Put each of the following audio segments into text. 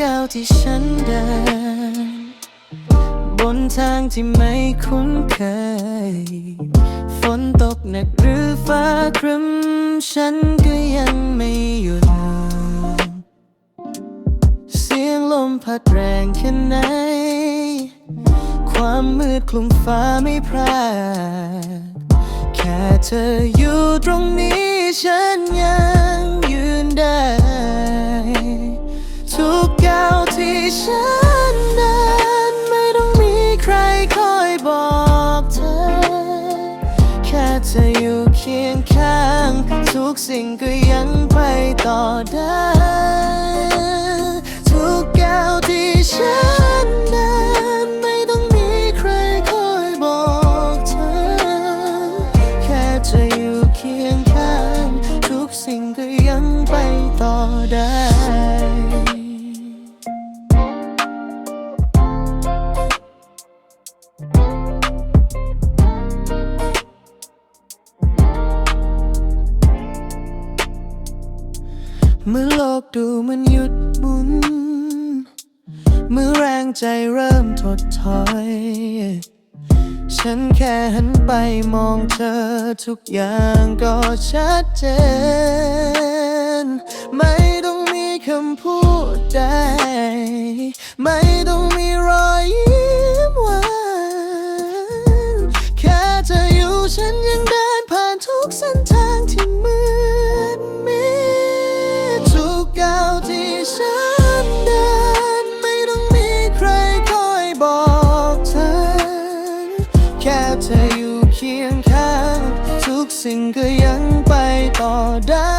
ก้าวที่ฉันเดิน บนทางที่ไม่คุ้นเคย ฝนตกหนักหรือฟ้าครึ้ม ฉันก็ยังไม่หยุด เสียงลมพัดแรงแค่ไหน ความมืดคลุมฟ้าไม่พรากแค่เธออยู่ตรงนี้ฉันยังยืนได้ ฉันเดินไม่ต้องมีใครคอยบอกเธอ แค่เธออยู่เคียงข้าง ทุกสิ่งก็ยังไปต่อได้ ทุกแก้วที่ฉันเดินไม่ต้องมีใครคอยบอกเธอ แค่เธออยู่เคียงข้าง ทุกสิ่งก็ยังไปต่อได้ เมื่อโลกดูมันหยุดหมุนเมื่อแรงใจเริ่มถดถอย ฉันแค่หันไปมองเธอทุกอย่างก็ชัดเจน ไม่ต้องมีคำพูดใด ไม่ต้องมีรอยยิ้มหวานแค่เธออยู่ฉันยังเดินผ่านทุกเส้นทาง เธออยู่เคียงข้าง ทุกสิ่งก็ยังไปต่อได้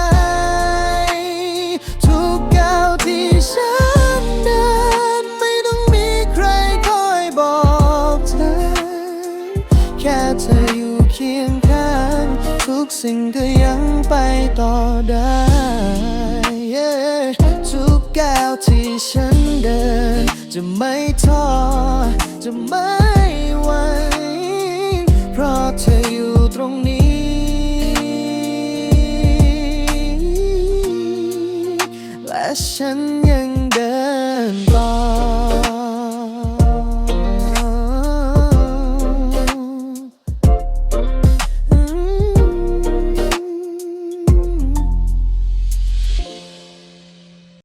ทุกก้าวที่ฉันเดิน ไม่ต้องมีใครคอยบอกเธอ แค่เธออยู่เคียงข้าง ทุกสิ่งก็ยังไปต่อได้ Yeah ทุกก้าวที่ฉันเดิน จะไม่ท้อจะไม่หวั่นะเธออยู่ตรงนี้ และฉันยังเดินต่อ